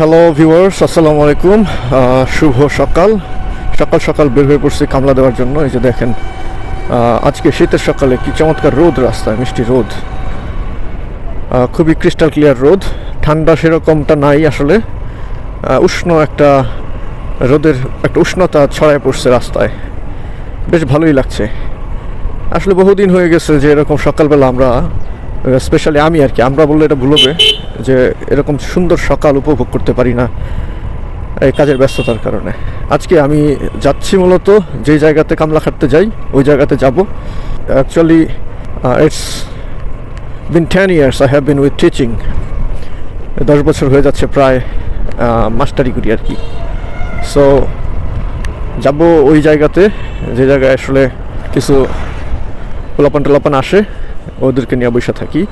Hello viewers আসসালামু আলাইকুম শুভ সকাল। সকাল সকাল বের হয়ে পড়ছি কামলা দেওয়ার জন্য। এই যে দেখেন আজকে শীতের সকালে কি চমৎকার রোদ রাস্তায়, মিষ্টি রোদ। খুবই ক্রিস্টাল ক্লিয়ার রোদ। ঠান্ডা সেরকমটা নাই আসলে। উষ্ণ একটা রোদের একটা উষ্ণতা ছড়ায় পড়ছে রাস্তায়। বেশ ভালোই লাগছে। আসলে বহুদিন হয়ে গেছে যে এরকম সকালবেলা আমরা স্পেশালি আমি আর কি, আমরা বললে এটা ভুল হবে যে এরকম সুন্দর সকাল উপভোগ করতে পারি না এই কাজের ব্যস্ততার কারণে। আজকে আমি যাচ্ছি মূলত যে জায়গাতে কামলা খাটতে যাই, ওই জায়গাতে যাব। Actually it's been ten years I have been with teaching দশ বছর হয়ে যাচ্ছে প্রায় মাস্টারি করি আর কি। সো যাব ওই জায়গাতে, যে জায়গায় আসলে কিছু পোলাপান টোলাপান আসে। ওদেরকে নিয়ে বসে থাকি।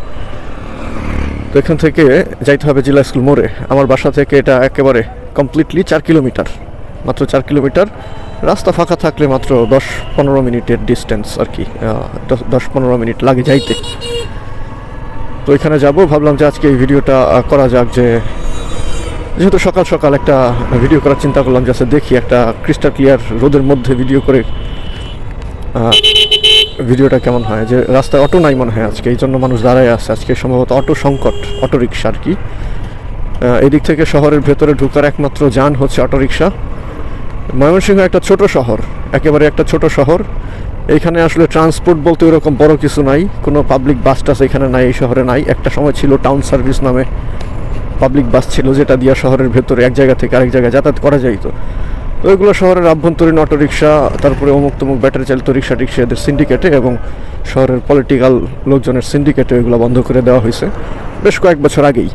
তো এখান থেকে যাইতে হবে জেলা স্কুল মোড়ে। আমার বাসা থেকে এটা একেবারে কমপ্লিটলি চার কিলোমিটার মাত্র চার কিলোমিটার রাস্তা ফাঁকা থাকলে মাত্র দশ পনেরো মিনিটের ডিস্টেন্স আর কি দশ- পনেরো মিনিট লাগে যাইতে। তো এখানে যাব, ভাবলাম যে আজকে এই ভিডিওটা করা যাক যে, যেহেতু সকাল সকাল একটা ভিডিও করার চিন্তা করলাম যে দেখি একটা ক্রিস্টাল ক্লিয়ার রোদের মধ্যে ভিডিও করে ভিডিওটা কেমন হয়? যে রাস্তায় অটো নাই মনে হয় আজকে, এই জন্য মানুষ দাঁড়ায় আছে আজকে, সম্ভবত অটো সংকট, অটো রিক্সা আর কি। এদিক থেকে শহরের ভেতরে ঢুকার একমাত্র যান হচ্ছে অটো রিক্সা ময়মনসিংহ একটা ছোট শহর, একেবারে একটা ছোট শহর। এখানে আসলে ট্রান্সপোর্ট বলতে ওরকম বড় কিছু নাই, কোনো পাবলিক বাস টাস এখানে নাই, এই শহরে নাই। একটা সময় ছিল টাউন সার্ভিস নামে পাবলিক বাস ছিল, যেটা দিয়ে শহরের ভেতরে এক জায়গা থেকে আরেক জায়গায় যাতায়াত করা যাইতো। ওইগুলো শহরের আভ্যন্তরীণ অটো রিক্সা তারপরে অমুক তমুক ব্যাটারি চালিত রিক্সা টিক্সা এদের সিন্ডিকেটে এবং শহরের পলিটিক্যাল লোকজনের সিন্ডিকেটে ওইগুলো বন্ধ করে দেওয়া হয়েছে। বেশ কয়েক বছর আগেই।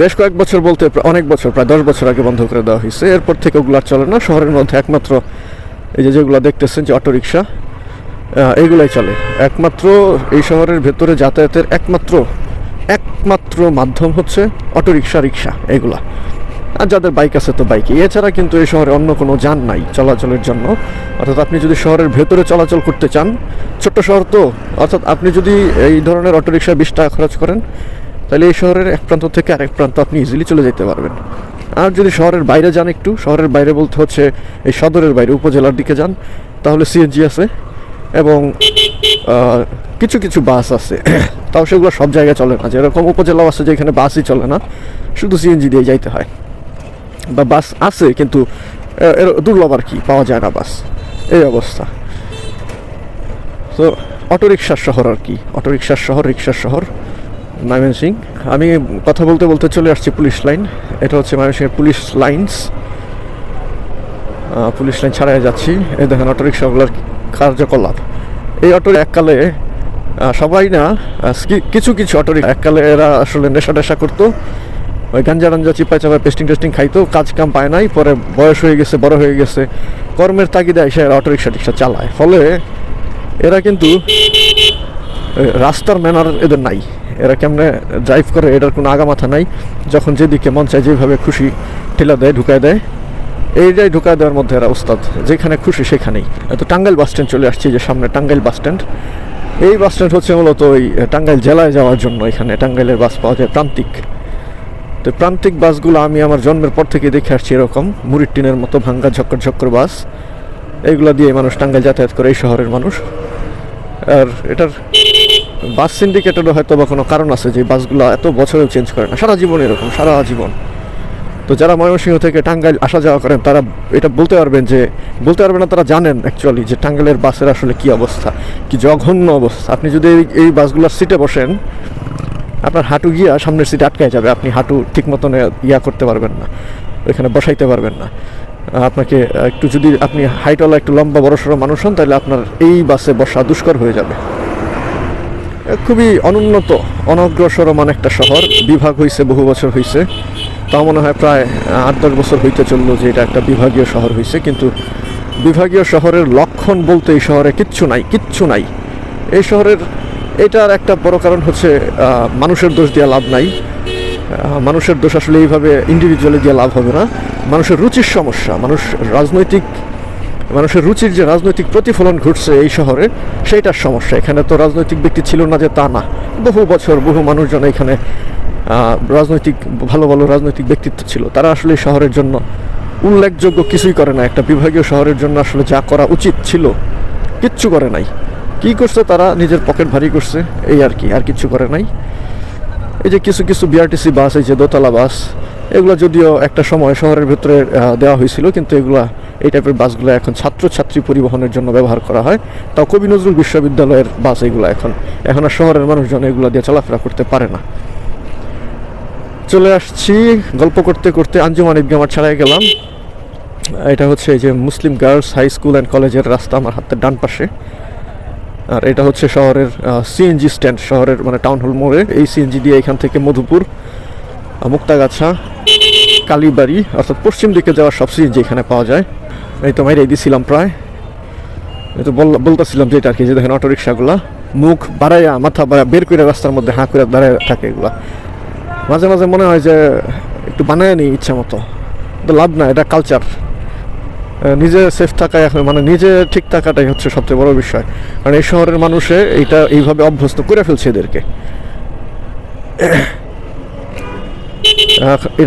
বেশ কয়েক বছর বলতে অনেক বছর, প্রায় দশ বছর আগে বন্ধ করে দেওয়া হয়েছে। এরপর থেকে ওগুলো আর চলে না। শহরের মধ্যে একমাত্র এই যে যেগুলো দেখতেছেন যে অটো রিক্সা এইগুলাই চলে। একমাত্র এই শহরের ভেতরে যাতায়াতের একমাত্র একমাত্র মাধ্যম হচ্ছে অটো রিক্সা রিক্সা এগুলা। আর যাদের বাইক আছে তো বাইকে এছাড়া কিন্তু এই শহরে অন্য কোনো যান নাই চলাচলের জন্য। অর্থাৎ আপনি যদি শহরের ভেতরে চলাচল করতে চান, ছোট্ট শহর তো, অর্থাৎ আপনি যদি এই ধরনের অটো রিক্সা বিশ টাকা খরচ করেন, তাহলে এই শহরের এক প্রান্ত থেকে আরেক প্রান্ত আপনি ইজিলি চলে যেতে পারবেন। আর যদি শহরের বাইরে যান একটু, শহরের বাইরে বলতে হচ্ছে এই সদরের বাইরে, উপজেলার দিকে যান, তাহলে সিএনজি আছে এবং কিছু কিছু বাস আছে। তাও সেগুলো সব জায়গায় চলে না। যেরকম উপজেলাও আছে যেখানে বাসই চলে না, শুধু সিএনজি দিয়ে যাইতে হয়। বা বাস আছে, কিন্তু এর দুর্লভ আর কি, পাওয়া যায় না বাস। এই অবস্থা। তো অটোরিকশার শহর আর কি অটোরিকশার শহর রিক্সার শহর ময়মনসিং আমি কথা বলতে বলতে চলে আসছি পুলিশ লাইন। এটা হচ্ছে ময়মনসিংহের পুলিশ লাইনস। পুলিশ লাইন ছাড়াই যাচ্ছি। এই দেখেন অটোরিকশাগুলোর কার্যকলাপ। এই অটোর এককালে সবাই না কিছু কিছু অটো এককালে এরা আসলে নেশা টেশা করতো। ওই গাঞ্জা রাঞ্জা চিপাই চাপাই পেস্টিং টেস্টিং খাইতো কাজ কাম পায় নাই, পরে বয়স হয়ে গেছে, বড় হয়ে গেছে, কর্মের তাগিদে এসে এরা অটোরিকশা টিক্সা চালায়। ফলে এরা কিন্তু রাস্তার ম্যানার এদের নাই। এরা কেমনে ড্রাইভ করে, এটার কোনো আগামাথা নাই। যখন যেদিকে মন চায় যেভাবে খুশি ঠেলা দেয়, ঢুকায় দেয়। এইটাই ঢুকায় দেওয়ার মধ্যে এরা উস্তাদ যেখানে খুশি সেখানেই। তো টাঙ্গাইল বাস স্ট্যান্ড চলে আসছি যে সামনে টাঙ্গাইল বাস স্ট্যান্ড এই বাস স্ট্যান্ড হচ্ছে মূলত ওই টাঙ্গাইল জেলায় যাওয়ার জন্য এখানে টাঙ্গাইলের বাস পাওয়া যায় প্রান্তিক। তো প্রান্তিক বাসগুলো আমি আমার জন্মের পর থেকে দেখে আসছি এরকম। মুড়ির টিনের মতো ভাঙ্গা ঝক্কর ঝক্কর বাস। এইগুলো দিয়ে মানুষ টাঙ্গাইল যাতায়াত করে, এই শহরের মানুষ। আর এটার বাস সিন্ডিকেটেরও হয়তো বা কোনো কারণ আছে যে বাসগুলো এত বছরেও চেঞ্জ করে না। সারা জীবন এরকম, সারা জীবন। তো যারা ময়মনসিংহ থেকে টাঙ্গাইল আসা যাওয়া করেন, তারা এটা বলতে পারবেন যে, বলতে পারবেন না, তারা জানেন অ্যাকচুয়ালি যে টাঙ্গাইলের বাসের আসলে কি অবস্থা, কি জঘন্য অবস্থা। আপনি যদি এই এই বাসগুলোর সিটে বসেন আপনার হাঁটু গিয়া সামনের সিট আটকায় যাবে। আপনি হাঁটু ঠিক মতন ইয়া করতে পারবেন না। ওইখানে বসাইতে পারবেন না। আপনাকে একটু যদি আপনি হাইটওয়ালা, একটু লম্বা বড়সড় মানুষ হন, তাহলে আপনার এই বাসে বসা দুষ্কর হয়ে যাবে। খুবই অনুন্নত অনগ্রসরমান একটা শহর। বিভাগ হয়েছে বহু বছর হয়েছে তাও মনে হয় প্রায় আট, দশ বছর হইতে চলল যে এটা একটা বিভাগীয় শহর হয়েছে কিন্তু বিভাগীয় শহরের লক্ষণ বলতে এই শহরে কিচ্ছু নাই কিচ্ছু নাই। এই শহরের এটার একটা বড় কারণ হচ্ছে মানুষের দোষ দিয়ে লাভ নাই। মানুষের দোষ আসলে এইভাবে ইন্ডিভিজুয়ালি দিয়ে লাভ হবে না। মানুষের রুচির সমস্যা, মানুষ রাজনৈতিক, মানুষের রুচির যে রাজনৈতিক প্রতিফলন ঘটছে এই শহরে, সেইটার সমস্যা। এখানে তো রাজনৈতিক ব্যক্তি ছিল না যে তা না। বহু বছর বহু মানুষজন এখানে রাজনৈতিক, ভালো ভালো রাজনৈতিক ব্যক্তিত্ব ছিল। তারা আসলে শহরের জন্য উল্লেখযোগ্য কিছুই করে না। একটা বিভাগীয় শহরের জন্য আসলে যা করা উচিত ছিল, কিচ্ছু করে নাই। কি করছে তারা? নিজের পকেট ভারী করছে। এই আর কি, আর কিছু করে নাই। এই যে কিছু কিছু বিআরটিসি বাস এই যে দোতলা বাস এগুলো যদিও একটা সময় শহরের ভেতরে দেওয়া হয়েছিল, কিন্তু এগুলা, এই টাইপের বাসগুলো এখন ছাত্রছাত্রী পরিবহনের জন্য ব্যবহার করা হয়। তাও কবি নজরুল বিশ্ববিদ্যালয়ের বাস এগুলো এখন। এখন আর শহরের মানুষজন এগুলো দিয়ে চলাফেরা করতে পারে না। চলে আসছি গল্প করতে করতে, আঞ্জুমান ঈদগামার ছাড়াই গেলাম। এটা হচ্ছে এই যে Muslim girls high school and কলেজের রাস্তা আমার হাতের ডান পাশে। আর এটা হচ্ছে শহরের সিএনজি স্ট্যান্ড শহরের মানে টাউন হল মোড়ে। এই সিএনজি দিয়ে এখান থেকে মধুপুর মুক্তাগাছা, কালীবাড়ি, অর্থাৎ পশ্চিম দিকে যাওয়ার সব সিএনজি এখানে পাওয়া যায়। এই তো মাইরে দিছিলাম প্রায়। এই তো বল- বলতেছিলাম যে এটা আর কি, যে দেখেন অটোরিক্সাগুলা মুখ বাড়াইয়া, মাথা বাড়া বের করে রাস্তার মধ্যে হাঁ করে দাঁড়ায় থাকে এগুলা। মাঝে মাঝে মনে হয় যে একটু বানায় নিই ইচ্ছা মতো। লাভ না এটা কালচার নিজে সেফ থাকাই এখন মানে নিজে ঠিক থাকাটাই হচ্ছে সবচেয়ে বড় বিষয়। কারণ এই শহরের মানুষে এইটা এইভাবে অভ্যস্ত করে ফেলছে এদেরকে।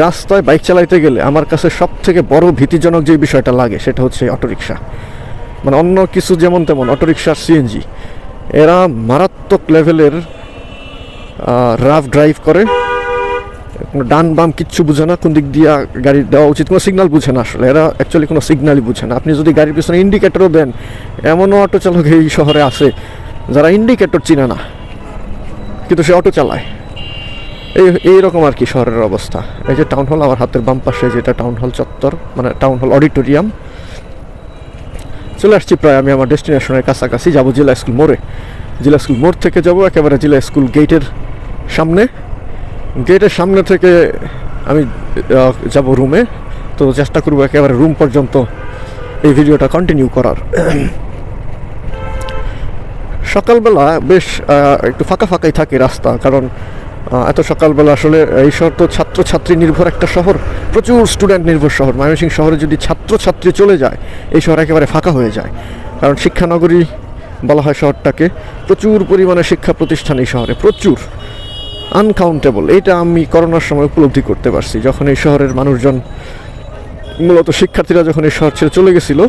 রাস্তায় বাইক চালাইতে গেলে আমার কাছে সব থেকে বড় ভীতিজনক যে বিষয়টা লাগে, সেটা হচ্ছে অটোরিকশা। মানে অন্য কিছু যেমন তেমন অটোরিকশার সিএনজি এরা মারাত্মক লেভেলের রাফ ড্রাইভ করে। ডান বাম কিচ্ছু বুঝে না, কোন দিক দিয়ে গাড়ি দেওয়া উচিত, কোনো সিগনাল বুঝে না আসলে। এরা অ্যাকচুয়ালি কোনো সিগন্যালই বুঝে না। আপনি যদি গাড়ির পিছনে ইন্ডিকেটরও দেন এমনও অটো চালক এই শহরে আছে যারা ইন্ডিকেটর চিনে না, কিন্তু সে অটো চালায়। এই এইরকম আর কি শহরের অবস্থা। এই যে টাউন হল আমার হাতের বাম পাশে, যেটা টাউন হল চত্বর মানে টাউন হল অডিটোরিয়াম চলে আসছি প্রায় আমি আমার ডেস্টিনেশনের কাছাকাছি, যাব জেলা স্কুল মোড়ে। জেলা স্কুল মোড় থেকে যাব একেবারে জেলা স্কুল গেটের সামনে। গেটের সামনে থেকে আমি যাব রুমে। তো চেষ্টা করব একেবারে রুম পর্যন্ত এই ভিডিওটা কন্টিনিউ করার। সকালবেলা বেশ একটু ফাঁকা ফাঁকাই থাকে রাস্তা, কারণ এত সকালবেলা আসলে এই শহর তো ছাত্রছাত্রী নির্ভর একটা শহর। প্রচুর স্টুডেন্ট নির্ভর শহর। ময়মনসিংহ শহরে যদি ছাত্রছাত্রী চলে যায়, এই শহর একেবারে ফাঁকা হয়ে যায়। কারণ শিক্ষানগরী বলা হয় শহরটাকে। প্রচুর পরিমাণে শিক্ষা প্রতিষ্ঠান এই শহরে, প্রচুর। আনকাউন্টেবল এটা আমি করোনার সময় উপলব্ধি করতে পারছি। যখন এই শহরের মানুষজন, মূলত শিক্ষার্থীরা যখন এই শহর ছেড়ে চলে গেছিল,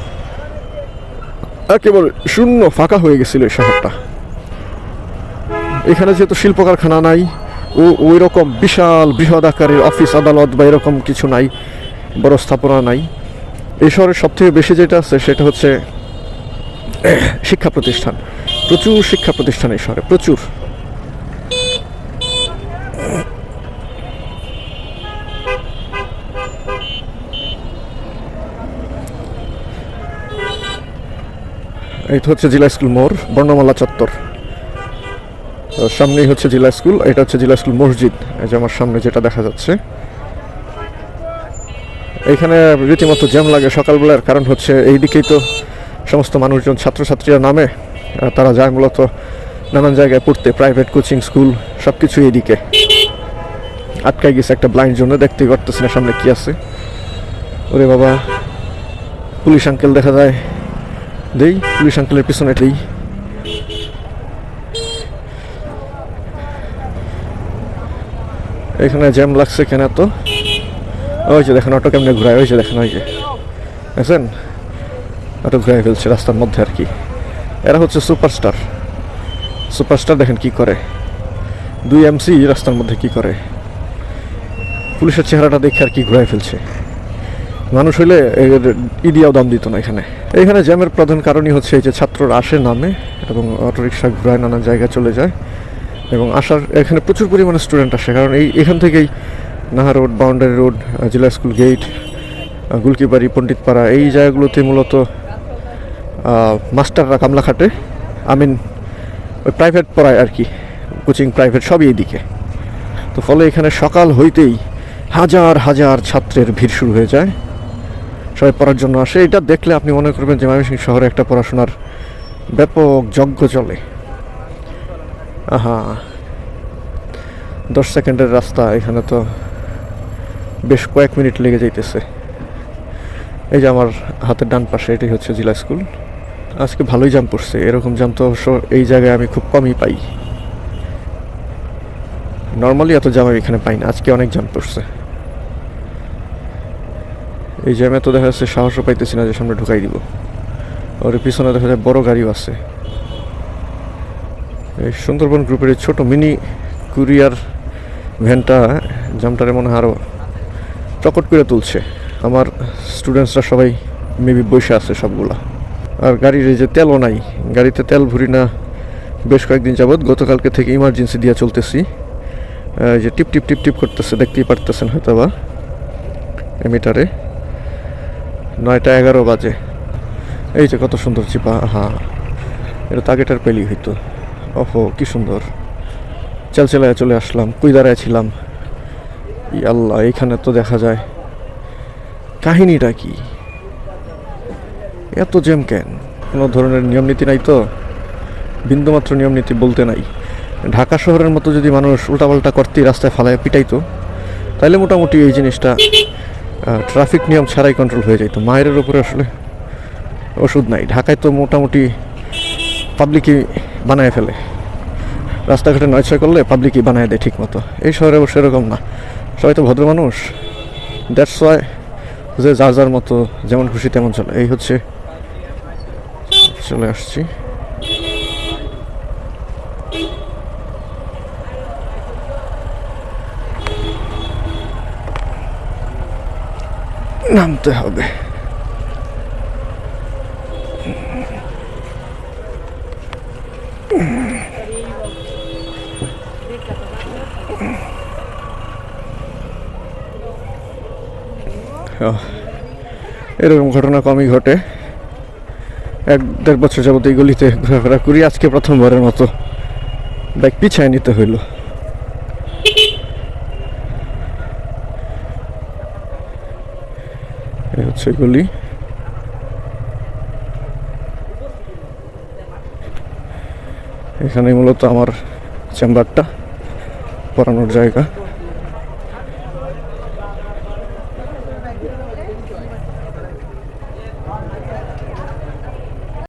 একেবারে শূন্য ফাঁকা হয়ে গেছিল এই শহরটা। এখানে যেহেতু শিল্প কারখানা নাই, ও ওই রকম বিশাল বৃহৎ আকারের অফিস, আদালত বা এরকম কিছু নাই বড় স্থাপনা নাই। এই শহরের সবথেকে বেশি যেটা আছে, সেটা হচ্ছে শিক্ষা প্রতিষ্ঠান। প্রচুর শিক্ষা প্রতিষ্ঠান এই শহরে, প্রচুর। তো হচ্ছে জিলা স্কুল মোড়, বর্ণমালা চত্বর। সামনেই হচ্ছে জিলা স্কুল, এটা হচ্ছে জিলা স্কুল মসজিদ, এই যে আমার সামনে যেটা দেখা যাচ্ছে। এখানে রীতিমতো জ্যাম লাগে সকালবেলার, কারণ হচ্ছে এই দিকেই তো সমস্ত মানুষজন, ছাত্রছাত্রীরা নামে তারা যায় মূলত নানান জায়গায় পড়তে প্রাইভেট কোচিং স্কুল সব কিছু এইদিকে। আটকাই গেছে একটা ব্লাইন্ড জন্য দেখতে পারতেছি না সামনে কি আছে। ওরে বাবা, পুলিশ আঙ্কেল দেখা যায় দেই, পুলিশ আঙ্কেলের পিছনে দেই। এখানে জ্যাম লাগছে কেন তো ওই যে দেখেন অটো কেমনে ঘুরায়? ওই যে দেখেন, ওই যে। দেখছেন? অটো ঘুরাই ফেলছে রাস্তার মধ্যে আর কি। এরা হচ্ছে সুপারস্টার সুপারস্টার দেখেন কি করে। দুই এমসি রাস্তার মধ্যে কি করে। পুলিশের চেহারাটা দেখে আর কি ঘুরাই ফেলছে। মানুষ হইলে ইডিয়াও দাম দিত না এখানে। এখানে জ্যামের প্রধান কারণই হচ্ছে এই যে ছাত্ররা আসে নামে এবং অটোরিকশা ঘুরায় নানান জায়গায় চলে যায় এবং আসার এখানে প্রচুর পরিমাণে স্টুডেন্ট আসে। কারণ এই, এখান থেকেই নাহা রোড, বাউন্ডারি রোড জেলা স্কুল গেট গুলকিবাড়ি পণ্ডিতপাড়া এই জায়গাগুলোতে মূলত মাস্টাররা কামলা খাটে। আই মিন ওই প্রাইভেট পড়ায় আর কি। কোচিং প্রাইভেট সবই এইদিকে। তো ফলে এখানে সকাল হইতেই হাজার হাজার ছাত্রের ভিড় শুরু হয়ে যায়। সবাই পড়ার জন্য আসে। এটা দেখলে আপনি মনে করবেন যে ময়মনসিংহ শহরে একটা পড়াশোনার ব্যাপক যজ্ঞ চলে। আহা। দশ সেকেন্ডের রাস্তা, এখানে তো বেশ কয়েক মিনিট লেগে যাইতেছে। এই যে আমার হাতের ডান পাশে এটাই হচ্ছে জেলা স্কুল। আজকে ভালোই জাম পড়ছে, এরকম জাম তো অবশ্য এই জায়গায় আমি খুব কমই পাই। নর্মালি এত জ্যাম আমি এখানে পাই না, আজকে অনেক জ্যাম পড়ছে। এই জ্যামে তো দেখা যাচ্ছে সাহসও পাইতেছি না যে সামনে ঢুকাই দিব। ওর পিছনে দেখা যায় বড় গাড়িও আছে। এই সুন্দরবন গ্রুপের এই ছোট মিনি কুরিয়ার ভ্যানটা জামটারে মনে হয় আরও চকট করে তুলছে। আমার স্টুডেন্টসরা সবাই মেবি বসে আছে সবগুলা। আর গাড়ির যে তেলও নাই। গাড়িতে তেল ভরি না বেশ কয়েকদিন যাবৎ। গতকালকে থেকে ইমার্জেন্সি দিয়ে চলতেছি। যে টিপ টিপ টিপ টিপ করতেছে, দেখতেই পারতেছেন হয়তো বা মিটারে নয়টা এগারো বাজে। এই যে কত সুন্দর চিপা হ্যাঁ এটা তাগেটার পেলি হইতো। ওহো, কি সুন্দর। চাল চালায় চলে আসলাম, কুই দাঁড়ায় ছিলাম। ই আল্লাহ, এইখানে তো দেখা যায়। কাহিনীটা কি? এত জেম কেন? কোনো ধরনের নিয়ম নীতি নাই তো? বিন্দুমাত্র নিয়ম নীতি বলতে নাই। ঢাকা শহরের মতো যদি মানুষ উল্টাপাল্টা করতেই রাস্তায় ফালায় পিটাইতো তাহলে মোটামুটি এই জিনিসটা ট্রাফিক নিয়ম ছাড়াই কন্ট্রোল হয়ে যেত মায়ের উপরে আসলে ওষুধ নাই। ঢাকায় তো মোটামুটি পাবলিকই বানায় ফেলে। রাস্তাঘাটে নয় ছয় করলে পাবলিকই বানায় দেয় ঠিক মতো এই শহরে অবশ্য এরকম না। সবাই তো ভদ্র মানুষ। দ্যাটস ওয়াই যে যার যার মতো যেমন খুশি তেমন চলে। এই হচ্ছে, চলে আসছি। নামতে হবে। এরকম ঘটনা কমই ঘটে। এক দেড় বছর যাবত এই গলিতে ঘোরাফেরা করি, আজকে প্রথমবারের মতো। বাইক পিছায় নিতে হইল এই হচ্ছে গলি। এখানে মূলত আমার চেম্বারটা পড়ানোর জায়গা।